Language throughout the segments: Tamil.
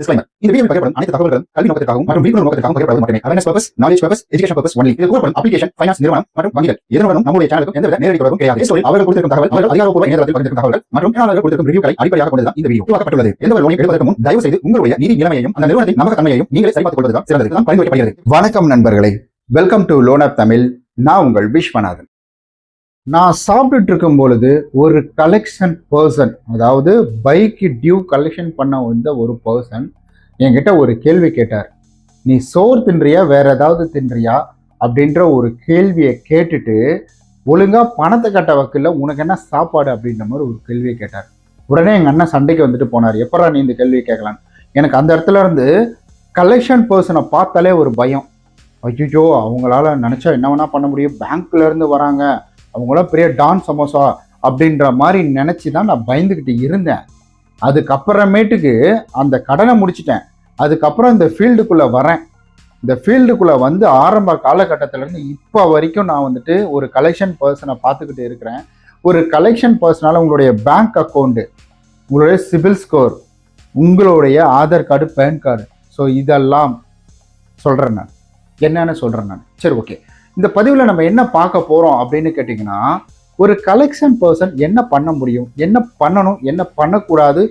Disclaimer. இந்த வீடியோவில் பகிரப்படும் அனைத்து தகவல்களும் கல்வி நோக்கத்திற்காகவும் மற்றும் விழிப்புணர்வு நோக்கத்திற்காகவும் மட்டுமே. Awareness purpose knowledge purpose education purpose only கூறப்படும் அப்ளிகேஷன் ஃபைனான்ஸ் நிறுவனம் மற்றும் வங்கிகள். நம்முடைய சேனலுக்கும் எந்தவித நேரடி தொடர்பும் கிடையாது. அவர்கள் கொடுத்திருக்கும் தகவல் அவர்கள் அதிகாரப்பூர்வ இணையதளத்தில் பகிர்ந்திருக்கும் மற்றும் கொடுத்திருக்கும் ரிவ்யூக்களை அடிப்படையாக இந்த வீடியோ. உருவாக்கப்பட்டுள்ளது. எந்த ஒரு லோனை எடுப்பதற்கு முன் தயவு செய்து உங்களுடைய நிதி நிலைமையையும் அந்த நிறுவனத்தின் நம்பகத்தன்மையையும் நீங்களே சரிபார்த்துக் கொள்வதுதான் சிறந்தது. தான் பரிந்துரைக்கப்படுகிறது. வணக்கம் நண்பர்களே. வெல்கம் டு லோனர் தமிழ் நான் உங்கள் விஸ்வநாதன். நான் சாப்பிட்டுட்டு இருக்கும் பொழுது ஒரு கலெக்ஷன் பர்சன் அதாவது பைக்கு டியூ கலெக்ஷன் பண்ண வந்த ஒரு பர்சன் என்கிட்ட ஒரு கேள்வி கேட்டார். நீ சோறு தின்றியா? வேற ஏதாவது தின்றியா? அப்படின்ற ஒரு கேள்வியை கேட்டுட்டு ஒழுங்காக பணத்தை கட்ட வக்கில் உனக்கு என்ன சாப்பாடு? அப்படின்ற மாதிரி ஒரு கேள்வியை கேட்டார். உடனே எங்கள் அண்ணன் சண்டைக்கு வந்துட்டு போனார். எப்படா நீ இந்த கேள்வியை கேட்கலாம் எனக்கு அந்த இடத்துல இருந்து கலெக்ஷன் பர்சனை பார்த்தாலே ஒரு பயம். ஐயோ அவங்களால நினச்சா என்ன வேணால் பண்ண முடியும்? பேங்க்லேருந்து வராங்க. அவங்களாம் பெரிய டான் சமோசா அப்படின்ற மாதிரி நினச்சி தான் நான் பயந்துக்கிட்டு இருந்தேன். அதுக்கப்புறமேட்டுக்கு அந்த கடனை முடிச்சிட்டேன். அதுக்கப்புறம் இந்த ஃபீல்டுக்குள்ளே வரேன். இந்த ஃபீல்டுக்குள்ளே வந்து ஆரம்ப காலகட்டத்திலேருந்து இப்போ வரைக்கும் நான் வந்துட்டு ஒரு கலெக்ஷன் பர்சனை பார்த்துக்கிட்டு இருக்கிறேன். ஒரு கலெக்ஷன் பர்சனால உங்களுடைய பேங்க் அக்கௌண்ட்டு உங்களுடைய சிபில் ஸ்கோர் உங்களுடைய Aadhaar card PAN card so இதெல்லாம் சொல்கிறேன் நான். என்னென்னு சொல்கிறேன் நான். சரி ஓகே இந்த பதிவில் நம்ம என்ன பார்க்க போகிறோம் அப்படின்னு கேட்டிங்கன்னா ஒரு கலெக்ஷன் பர்சன் என்ன பண்ண முடியும்? என்ன பண்ணணும்? என்ன பண்ணக்கூடாது?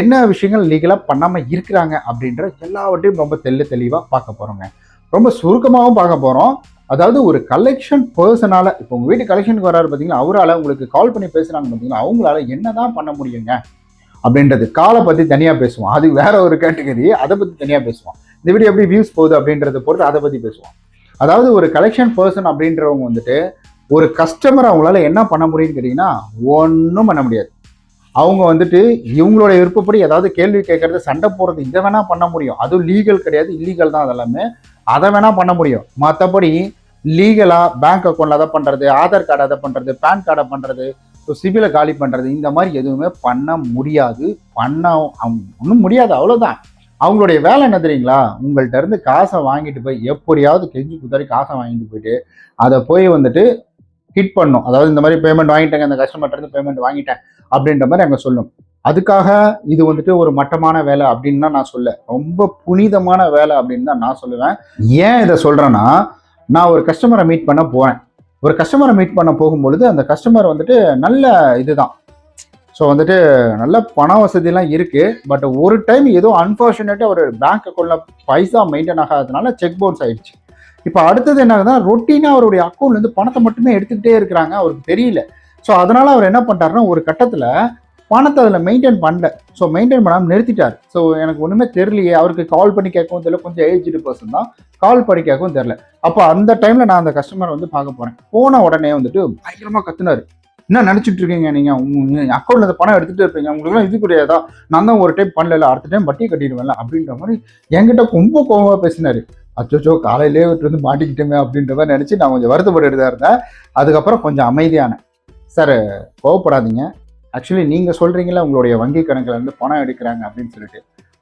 என்ன விஷயங்கள் லீகலாக பண்ணாமல் இருக்கிறாங்க அப்படின்ற எல்லாவற்றையும் ரொம்ப தெள்ள தெளிவாக பார்க்க போகிறோங்க ரொம்ப சுருக்கமாகவும் பார்க்க போகிறோம் அதாவது ஒரு கலெக்ஷன் பர்சனால இப்போ உங்கள் வீட்டு கலெக்ஷனுக்கு வராரு பார்த்தீங்கன்னா அவரால் உங்களுக்கு கால் பண்ணி பேசுகிறாங்க பார்த்தீங்கன்னா அவங்களால என்ன தான் பண்ண முடியுங்க? அப்படின்றது காலை பற்றி தனியாக பேசுவோம். அது வேற ஒரு கேட்டகரி அதை பற்றி தனியாக பேசுவோம். இந்த வீடியோ எப்படி வியூஸ் போகுது அப்படின்றத பொறுத்து அதை பற்றி பேசுவோம். அதாவது ஒரு கலெக்ஷன் பர்சன் அப்படின்றவங்க வந்துட்டு ஒரு கஸ்டமர் அவங்களால என்ன பண்ண முடியும்னு கேட்டிங்கன்னா ஒன்றும் பண்ண முடியாது. அவங்க வந்துட்டு இவங்களோட விருப்பப்படி ஏதாவது கேள்வி கேட்கறது சண்டை போடுறது இதை வேணால் பண்ண முடியும். அதுவும் லீகல் கிடையாது இல்லீகல் தான் அதெல்லாமே. அதை வேணால் பண்ண முடியும். மற்றபடி லீகலாக பேங்க் அக்கௌண்ட்டில் அதை பண்ணுறது ஆதார் கார்டு அதை பண்ணுறது பேன் கார்டை பண்ணுறது ஸோ சிபிலை காலி பண்ணுறது இந்த மாதிரி எதுவுமே பண்ண முடியாது. பண்ண ஒன்றும் முடியாது அவ்வளோதான் அவங்களுடைய வேலை என்ன தெரியுங்களா? உங்கள்கிட்ட இருந்து காசை வாங்கிட்டு போய் எப்படியாவது கெஞ்சி குத்தாடி காசை வாங்கிட்டு போயிட்டு அதை போய் வந்துட்டு ஹிட் பண்ணும் அதாவது இந்த மாதிரி பேமெண்ட் வாங்கிட்டேங்க அந்த கஸ்டமர்ட்ட இருந்து பேமெண்ட் வாங்கிட்டேன் அப்படின்ற மாதிரி அங்கே சொல்லும். அதுக்காக இது வந்துட்டு ஒரு மட்டமான வேலை அப்படின்னு தான் நான் சொல்ல. ரொம்ப புனிதமான வேலை அப்படின்னு தான் நான் சொல்லுவேன். ஏன் இதை சொல்றேன்னா நான் ஒரு கஸ்டமரை மீட் பண்ண போவேன் ஒரு கஸ்டமரை மீட் பண்ண போகும்பொழுது அந்த கஸ்டமர் வந்துட்டு நல்ல இதுதான். ஸோ வந்துட்டு நல்ல பண வசதிலாம் இருக்குது பட் ஒரு டைம் ஏதோ அன்ஃபார்ச்சுனேட்டாக ஒரு பேங்க் அக்கௌண்ட்ல பைசா மெயின்டைன் ஆகாததுனால செக் பவுன்ஸ் ஆயிடுச்சு. இப்போ அடுத்தது என்னாகுதுன்னா ரொட்டீனாக அவருடைய அக்கௌண்ட்லேருந்து பணத்தை மட்டுமே எடுத்துக்கிட்டே இருக்கிறாங்க. அவருக்கு தெரியல. ஸோ அதனால் அவர் என்ன பண்ணிட்டாருன்னா ஒரு கட்டத்தில் பணத்தை அதில் மெயின்டைன் பண்ணல. ஸோ மெயின்டைன் பண்ணாமல் நிறுத்திட்டார். ஸோ எனக்கு ஒன்றுமே தெரியலையே. அவருக்கு கால் பண்ணி கேட்கவும் தெரியல. கொஞ்சம் ஏஜ்டு பர்சன் தான். கால் பண்ணி கேட்கவும் தெரில அப்போ அந்த டைமில் நான் அந்த கஸ்டமரை வந்து பார்க்க போகிறேன் போன உடனே வந்துட்டு பயங்கரமாக கத்துனாரு. என்ன நினச்சிட்டு இருக்கீங்க நீங்கள் உங்க அக்கௌண்ட்டில் இந்த பணம் எடுத்துகிட்டு இருப்பீங்க. உங்களுக்குலாம் இது கிடையாதா? நான் தான் ஒரு டைம் பண்ணல அடுத்த டைம் வட்டியை கட்டிடுவேன்ல அப்படின்ற மாதிரி என்கிட்ட ரொம்ப கோபமாக பேசினாரு. அச்சோச்சோ காலையிலே விட்டு வந்து மாட்டிக்கிட்டோமே அப்படின்ற மாதிரி நினச்சி நான் கொஞ்சம் வருத்தப்பட்டு தான் இருந்தேன். அதுக்கப்புறம் கொஞ்சம் அமைதியானேன் சார் கோவப்படாதீங்க. ஆக்சுவலி நீங்கள் சொல்கிறீங்களா உங்களுடைய வங்கி கணக்கில் இருந்து பணம் எடுக்கிறாங்க அப்படின்னு சொல்லிட்டு.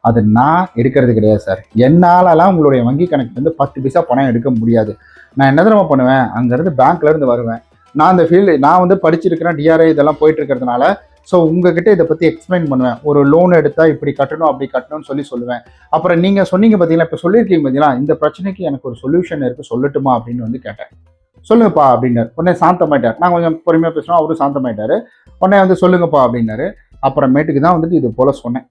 அது நான் எடுக்கிறது கிடையாது சார் என்னாலலாம் உங்களுடைய வங்கி கணக்குலேருந்து பத்து பைசா பணம் எடுக்க முடியாது. நான் என்ன தெரியுமா பண்ணுவேன்? அங்கேருந்து பேங்க்லேருந்து வருவேன். நான் அந்த ஃபீல்டு நான் வந்து படிச்சிருக்கிறேன் டிஆர்ஐ இதெல்லாம் போயிட்டு இருக்கிறதுனால ஸோ உங்ககிட்ட இதை பற்றி எக்ஸ்பிளைன் பண்ணுவேன். ஒரு லோன் எடுத்தால் இப்படி கட்டணும் அப்படி கட்டணும்னு சொல்லி சொல்லுவேன். அப்புறம் நீங்கள் சொன்னீங்க பார்த்தீங்களா இப்போ சொல்லியிருக்கீங்க பார்த்தீங்களா இந்த பிரச்சனைக்கு எனக்கு ஒரு சொல்யூஷன் இருக்குது சொல்லட்டுமா அப்படின்னு வந்து கேட்டேன். சொல்லுங்கப்பா அப்படின்னாரு. உடனே சாந்தமாயிட்டார். நான் கொஞ்சம் பொறுமையாக பேசுகிறோம் அவரும் சாந்தமாயிட்டார். உடனே வந்து சொல்லுங்கப்பா அப்படின்னாரு. அப்புறமேட்டுக்கு தான் வந்துட்டு இது போல் சொன்னேன்.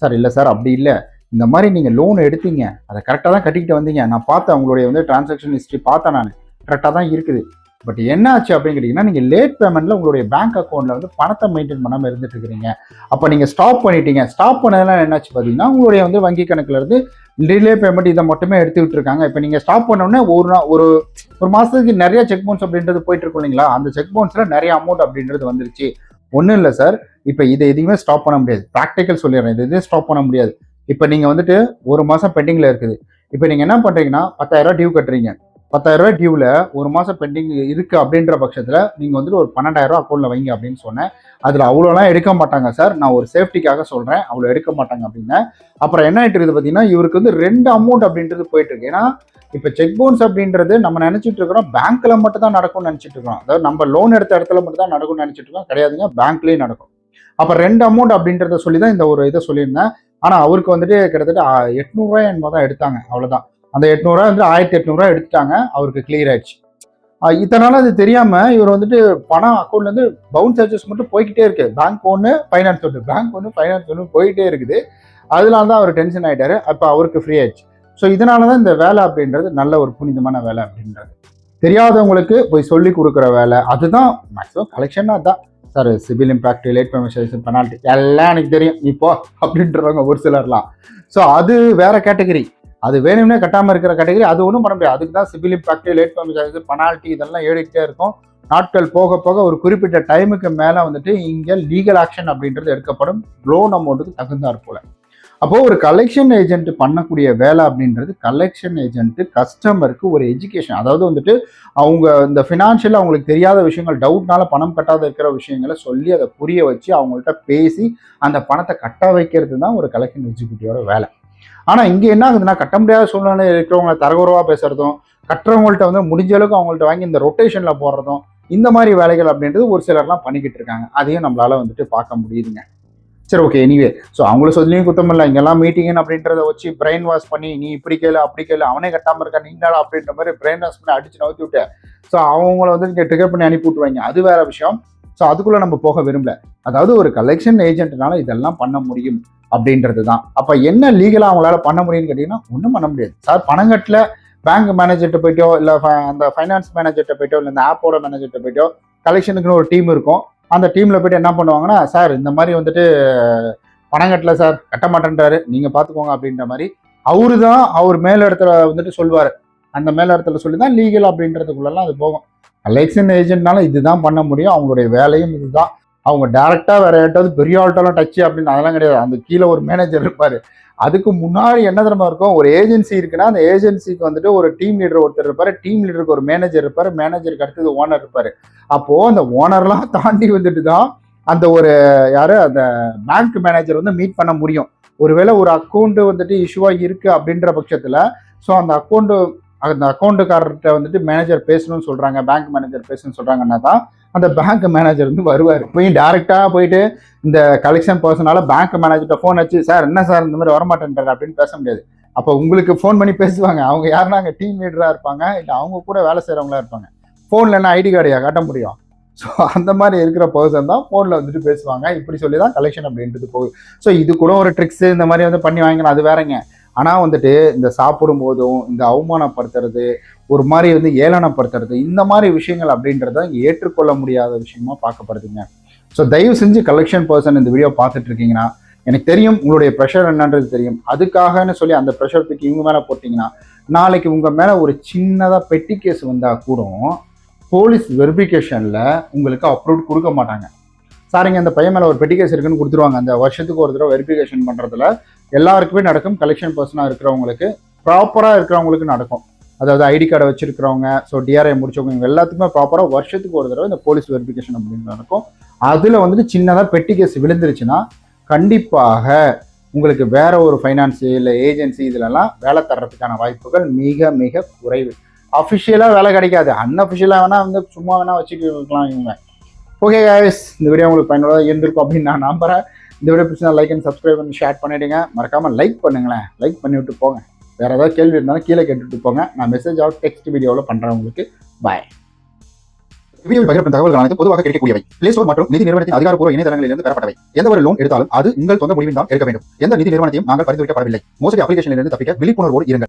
சார் இல்லை சார் அப்படி இல்லை. இந்த மாதிரி நீங்கள் லோன் எடுத்தீங்க. அதை கரெக்டாக தான் கட்டிக்கிட்டு வந்தீங்க. நான் பார்த்தேன் உங்களுடைய வந்து டிரான்சாக்ஷன் ஹிஸ்ட்ரி பார்த்தேன் நான். கரெக்டாக தான் இருக்குது. பட் என்ன ஆச்சு அப்படின்னு கேட்டிங்கன்னா நீங்கள் லேட் பேமெண்ட்டில் உங்களுடைய பேங்க் அக்கௌண்ட்டில் வந்து பணத்தை மெயின்டைன் பண்ணாமல் இருந்துட்டு இருக்கிறீங்க. அப்போ நீங்கள் ஸ்டாப் பண்ணிட்டீங்க. ஸ்டாப் பண்ணதெல்லாம் என்னாச்சு பார்த்தீங்கன்னா உங்களுடைய வந்து வங்கி கணக்கில் இருந்து டிலே பேமெண்ட் இதை மட்டுமே எடுத்துக்கிட்டு இருக்காங்க. இப்போ நீங்கள் ஸ்டாப் பண்ணோடனே ஒரு நாள் ஒரு ஒரு மாதத்துக்கு நிறைய செக் பவுன்ஸ் அப்படின்றது போயிட்டு இருக்கும் இல்லைங்களா? அந்த செக் பவுன்ஸில் நிறைய அமௌண்ட் அப்படின்றது வந்துருச்சு. ஒன்றும் இல்லை சார் இப்போ இதை எதுவுமே ஸ்டாப் பண்ண முடியாது. ப்ராக்டிக்கல் சொல்லிடுறேன். இது எதுவும் ஸ்டாப் பண்ண முடியாது. இப்போ நீங்கள் வந்துட்டு ஒரு மாதம் பெண்டிங்கில் இருக்குது. இப்போ நீங்கள் என்ன பண்ணுறீங்கன்னா பத்தாயிரரூவா டியூ கட்டுறீங்க. பத்தாயிரரூவா டியூவில் ஒரு மாதம் பெண்டிங் இருக்குது அப்படின்ற பட்சத்தில் நீங்கள் வந்துட்டு ஒரு பன்னெண்டாயிரரூவா அக்கௌண்ட்டில் வைங்க அப்படின்னு சொன்னேன். அதில் அவ்வளோலாம் எடுக்க மாட்டாங்க சார் நான் ஒரு சேஃப்டிக்காக சொல்கிறேன் அவ்வளோ எடுக்க மாட்டாங்க அப்படின்னு. அப்புறம் என்ன ஆயிட்டு இருக்குது பார்த்தீங்கன்னா இவருக்கு வந்து ரெண்டு அமௌண்ட் அப்படின்றது போயிட்டுருக்கு ஏன்னா இப்போ செக் பவுன்ஸ் அப்படின்றது நம்ம நினச்சிட்டு இருக்கிறோம் பேங்க்கில் மட்டும் தான் நடக்கும்னு நினச்சிட்டு இருக்கோம் அதாவது நம்ம லோன் எடுத்த இடத்துல மட்டும் தான் நடக்கும்னு நினச்சிட்டு இருக்கோம். கிடையாதுங்க பேங்க்லேயும் நடக்கும். அப்போ ரெண்டு அமௌண்ட் அப்படின்றத சொல்லி தான் இந்த ஒரு இதை சொல்லியிருந்தேன். ஆனால் அவருக்கு வந்துட்டு கிட்டத்தட்ட ஆ- எட்நூறுரூவா என்னமோ தான் எடுத்தாங்க. அவ்வளோதான் அந்த எட்நூறுரூவா வந்து ஆயிரத்தி எட்நூறுரூவா எடுத்துட்டாங்க. அவருக்கு கிளியர் ஆயிடுச்சு. இத்தனால அது தெரியாமல் இவர் வந்துட்டு பணம் அக்கௌண்ட்லேருந்து பவுன் சார்ஜஸ் மட்டும் போய்கிட்டே இருக்கு. பேங்க் ஒன்று ஃபைனான்ஸ் ஒன்று பேங்க் ஒன்று ஃபைனான்ஸ் ஒன்று போயிட்டே இருக்குது. அதனால தான் அவர் டென்ஷன் ஆகிட்டார் அப்போ அவருக்கு ஃப்ரீ ஆயிடுச்சு. ஸோ இதனால தான் இந்த வேலை அப்படின்றது நல்ல ஒரு புனிதமான வேலை அப்படின்றது. தெரியாதவங்களுக்கு போய் சொல்லி கொடுக்குற வேலை. அதுதான் மேக்ஸிமம் கலெக்ஷன்னா தான் sir civil impact late permission penalty எல்லாம் எனக்கு தெரியும். இப்போ அப்படின்றவங்க ஒரு சிலர்லாம். ஸோ அது வேற கேட்டகரி அது வேணும்னே கட்டாமல் இருக்கிற கேட்டகரி அது ஒன்றும் பண்ண முடியாது. அதுக்கு தான் civil impact late permission penalty இதெல்லாம் ஏறிக்கிட்டே இருக்கும். நாட்கள் போக போக ஒரு குறிப்பிட்ட டைமுக்கு மேலே வந்துட்டு இங்கே லீகல் ஆக்ஷன் அப்படின்றது எடுக்கப்படும். லோன் அமௌண்ட்டுக்கு தகுந்தாற் போல. அப்போது ஒரு கலெக்ஷன் ஏஜென்ட் பண்ணக்கூடிய வேலை அப்படின்றது கலெக்ஷன் ஏஜென்ட்டு கஸ்டமருக்கு ஒரு எஜுகேஷன் அதாவது வந்துட்டு அவங்க இந்த ஃபினான்ஷியலாக அவங்களுக்கு தெரியாத விஷயங்கள் டவுட்னால பணம் கட்டாத இருக்கிற விஷயங்களை சொல்லி அதை புரிய வச்சு அவங்கள்ட்ட பேசி அந்த பணத்தை கட்ட வைக்கிறது தான் ஒரு கலெக்ஷன் எக்ஸிக்யூட்டிவோட வேலை. ஆனால் இங்கே என்ன ஆகுதுன்னா கட்ட முடியாத சூழ்நிலை இருக்கிறவங்க தரகுறவாக பேசுறதும் கட்டுறவங்கள்ட்ட வந்து முடிஞ்ச அளவுக்கு அவங்கள்ட்ட வாங்கி இந்த ரொட்டேஷனில் போடுறதும் இந்த மாதிரி வேலைகள் அப்படின்றது ஒரு சிலர்லாம் பண்ணிக்கிட்டு இருக்காங்க. அதையும் நம்மளால வந்துட்டு பார்க்க முடியுதுங்க. சரி ஓகே எனிவே ஸோ அவங்கள சொல்லியும் குத்தம் இல்லை. இங்கெல்லாம் மீட்டிங் அப்படின்றத வச்சு பிரெயின் வாஷ் பண்ணி நீ இப்படி கேளு அப்படி கேளு அவனே கட்டாமல் இருக்கா நீங்களா அப்படின்ற மாதிரி பிரெயின் வாஷ் பண்ணி அடிச்சு நவுத்தி விட்டு ஸோ அவங்கள வந்து இங்கே ட்ரிகர் பண்ணி அனுப்பி விட்டுருவாங்க. அது வேற விஷயம். ஸோ அதுக்குள்ளே நம்ம போக விரும்பல. அதாவது ஒரு கலெக்ஷன் ஏஜென்ட்னால இதெல்லாம் பண்ண முடியும் அப்படின்றது தான் அப்போ என்ன லீகலாக அவங்களால பண்ண முடியும்னு கேட்டிங்கன்னா ஒன்றும் பண்ண முடியாது. சார் பணம் கட்டல பேங்க் மேனேஜர்கிட்ட போயிட்டோ இல்லை அந்த ஃபைனான்ஸ் மேனேஜர்கிட்ட போயிட்டோ இல்லை இந்த ஆப்போட மேனேஜர்கிட்ட போயிட்டோ கலெக்ஷனுக்குன்னு ஒரு டீம் இருக்கும். அந்த டீமில் போயிட்டு என்ன பண்ணுவாங்கன்னா சார் இந்த மாதிரி வந்துட்டு பணம் கட்டல சார் கட்ட மாட்டேன்றாரு. நீங்கள் பார்த்துக்கோங்க அப்படின்ற மாதிரி அவரு தான் அவர் மேலிடத்துல வந்துட்டு சொல்லுவார் அந்த மேலிடத்துல சொல்லி தான் லீகல் அப்படின்றதுக்குள்ளெல்லாம் அது போகும். எலெக்ஷன் ஏஜென்ட்னால இதுதான் பண்ண முடியும். அவங்களுடைய வேலையும் இதுதான். அவங்க டேரெக்டாக வேற யார்ட்டாவது பெரிய ஆள்கிட்டலாம் டச்சு அப்படின்னு அதெல்லாம் கிடையாது. அந்த கீழே ஒரு மேனேஜர் இருப்பார். அதுக்கு முன்னாடி என்ன தெரியுமா இருக்கும்? ஒரு ஏஜென்சி இருக்குன்னா அந்த ஏஜென்சிக்கு வந்துட்டு ஒரு டீம் லீடர் ஒருத்தர் இருப்பாரு. டீம் லீடருக்கு ஒரு மேனேஜர் இருப்பாரு. மேனேஜருக்கு அடுத்தது ஓனர் இருப்பாரு. அப்போ அந்த ஓனர்லாம் தாண்டி வந்துட்டு தான் அந்த ஒரு யாரு? அந்த பேங்க் மேனேஜர் வந்து மீட் பண்ண முடியும். ஒருவேளை ஒரு அக்கௌண்ட் வந்துட்டு இஷ்யூவா இருக்கு அப்படின்ற பட்சத்துல ஸோ அந்த அக்கௌண்ட் அந்த அக்கௌண்ட்டுக்காரர்கிட்ட வந்துட்டு மேனேஜர் பேசணும்னு சொல்கிறாங்க பேங்க் மேனேஜர் பேசணும்னு சொல்கிறாங்கன்னா தான் அந்த பேங்க் மேனேஜர் வந்து வருவார். போய் டேரெக்டாக போயிட்டு இந்த கலெக்ஷன் பர்சனால பேங்க் மேனேஜர்கிட்ட ஃபோன் வச்சு சார் என்ன சார் இந்த மாதிரி வரமாட்டேன்றார்? அப்படின்னு பேச முடியாது. அப்போ உங்களுக்கு ஃபோன் பண்ணி பேசுவாங்க. அவங்க யாருன்னா அங்கே டீம் லீடராக இருப்பாங்க இல்லை அவங்க கூட வேலை செய்கிறவங்களா இருப்பாங்க. ஃபோனில் என்ன ஐடி கார்டையா காட்ட முடியும். ஸோ அந்த மாதிரி இருக்கிற பர்சன் தான் ஃபோனில் வந்துட்டு பேசுவாங்க. இப்படி சொல்லி தான் கலெக்ஷன் அப்படின்றது போகுது. ஸோ இது கூட ஒரு ட்ரிக்ஸு இந்த மாதிரி வந்து பண்ணி வாங்கினா அது வேறங்க. ஆனால் வந்துட்டு இந்த சாப்பிடும் போதும் இந்த அவமானப்படுத்துறது ஒரு மாதிரி வந்து ஏளனப்படுத்துறது இந்த மாதிரி விஷயங்கள் அப்படின்றத ஏற்றுக்கொள்ள முடியாத விஷயமா பார்க்கப்படுதுங்க. ஸோ தயவு செஞ்சு கலெக்ஷன் பர்சன் இந்த வீடியோ பார்த்துட்டு இருக்கீங்கன்னா எனக்கு தெரியும் உங்களுடைய ப்ரெஷர் என்னன்றது தெரியும். அதுக்காகன்னு சொல்லி அந்த ப்ரெஷர் தூக்கி இவங்க மேலே போட்டிங்கன்னா நாளைக்கு உங்கள் மேலே ஒரு சின்னதாக பெட்டி கேஸ் வந்தால் கூட போலீஸ் வெரிஃபிகேஷனில் உங்களுக்கு அப்ரூவ் கொடுக்க மாட்டாங்க. சாரிங்க அந்த பையன் மேலே ஒரு பெட்டி கேஸ் இருக்குன்னு கொடுத்துருவாங்க. அந்த வருஷத்துக்கு ஒரு தடவை வெரிஃபிகேஷன் பண்ணுறதுல எல்லாருக்குமே நடக்கும். கலெக்ஷன் பர்சனாக இருக்கிறவங்களுக்கு ப்ராப்பராக இருக்கிறவங்களுக்கு நடக்கும். அதாவது ஐடி கார்டை வச்சிருக்கிறவங்க ஸோ டிஆர்ஐ முடிச்சவங்க இவங்க எல்லாத்துக்குமே ப்ராப்பராக வருஷத்துக்கு ஒரு தடவை இந்த போலீஸ் வெரிஃபிகேஷன் அப்படின்னு நடக்கும். அதில் வந்துட்டு சின்னதாக பெட்டி கேஸ் விழுந்துருச்சுன்னா கண்டிப்பாக உங்களுக்கு வேற ஒரு ஃபைனான்ஸு இல்லை ஏஜென்சி இதுலலாம் வேலை தர்றதுக்கான வாய்ப்புகள் மிக மிக குறைவு. அஃபிஷியலாக வேலை கிடைக்காது. அன்அஃபிஷியலாக வேணால் வந்து சும்மா வேணால் வச்சுக்கலாம் இருக்கலாம் இவங்க. ஓகே காய்ஸ் இந்த வீடியோ உங்களுக்கு பயனுள்ளதாக இருந்திருக்கும் அப்படின்னு நான் நம்புறேன். இந்த வீடியோ பிடிச்சா லைக் அண்ட் சப்ஸ்கிரைப் பண்ணி ஷேர் பண்ணிடுங்க. மறக்காமல் லைக் பண்ணுங்களேன். லைக் பண்ணி விட்டு போங்க. வேற ஏதாவது கேள்வி இருந்தாலும் கீழே கேட்டுட்டு போங்க. நான் மெசேஜ் ஆஃப் டெக்ஸ்ட் வீடியோவில் பண்ணுறேன் உங்களுக்கு. பாய் வீடியோவில் பகிரப்படும் தகவல்கள் அனைத்து பொதுவாக கிடைக்கக்கூடியவை. பிளே ஸ்டோர் மற்றும் நிதி நிறுவனத்தின் அதிகாரப்பூர்வ இணையதளங்களிலிருந்து பெறப்பட்டவை. எந்த ஒரு லோன் எடுத்தாலும் அது உங்கள் சொந்த முடிவில் தான் எடுக்க வேண்டும். எந்த நிதி நிறுவனத்தையும் நாங்கள் பரிந்துரைக்கப்படவில்லை. மோசடி அப்ளிகேஷனிலிருந்து தப்பிக்க விழிப்புணர்வோடு இருங்கள்.